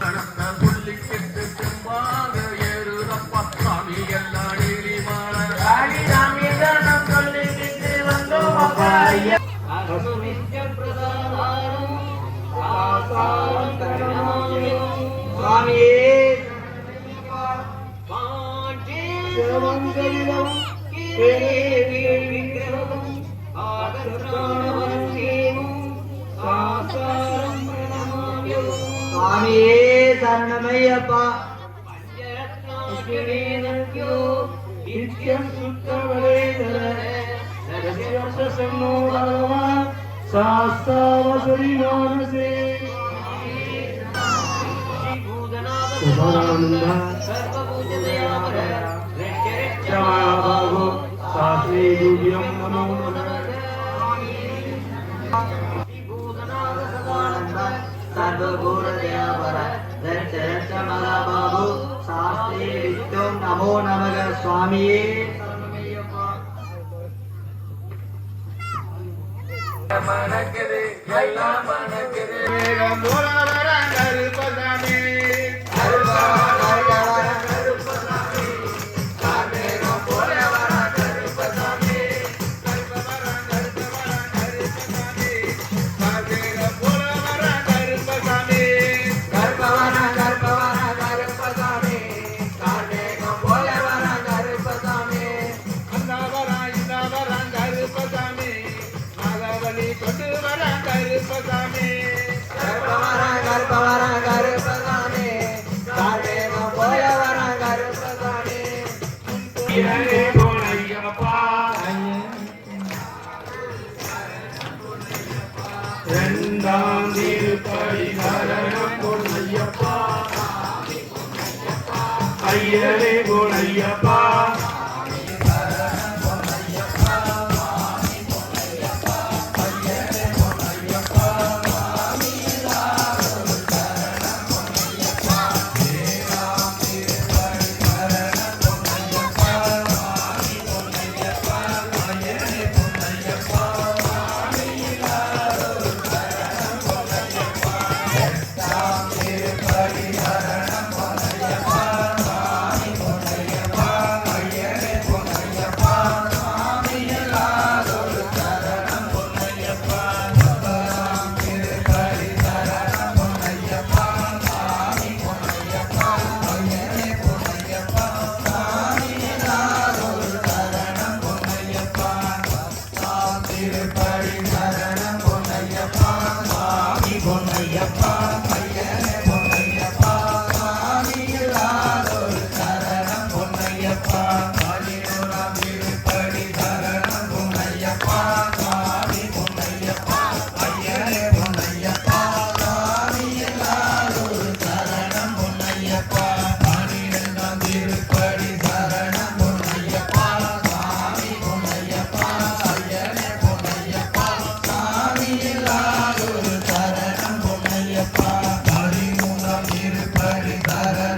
தனத்த புள்ளிக்கு செம்பாத சுவாமியே சரணமையப்பா. நித்யம் சுத்தவரே சன்னோ பகவான் சாஸ்தாவசரி மானசே. சுபரானந்த நமோ நமக சுவாமியே. மணக்குது எல்லாம் மணக்குது கற்பவன திருப்படி சரணம் பொன்னையப்பா ஐயரே பொன்னையப்பா பொன்னையப்பா Yes.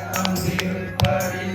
நேரம் திருப்படி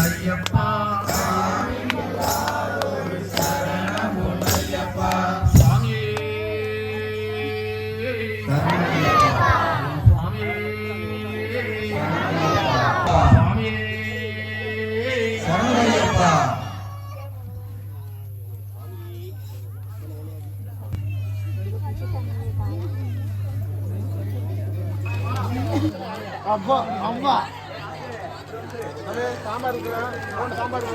ஐயப்பா அம்மா அம்மா சாம்பார் இருக்கிறேன் சாம்பார்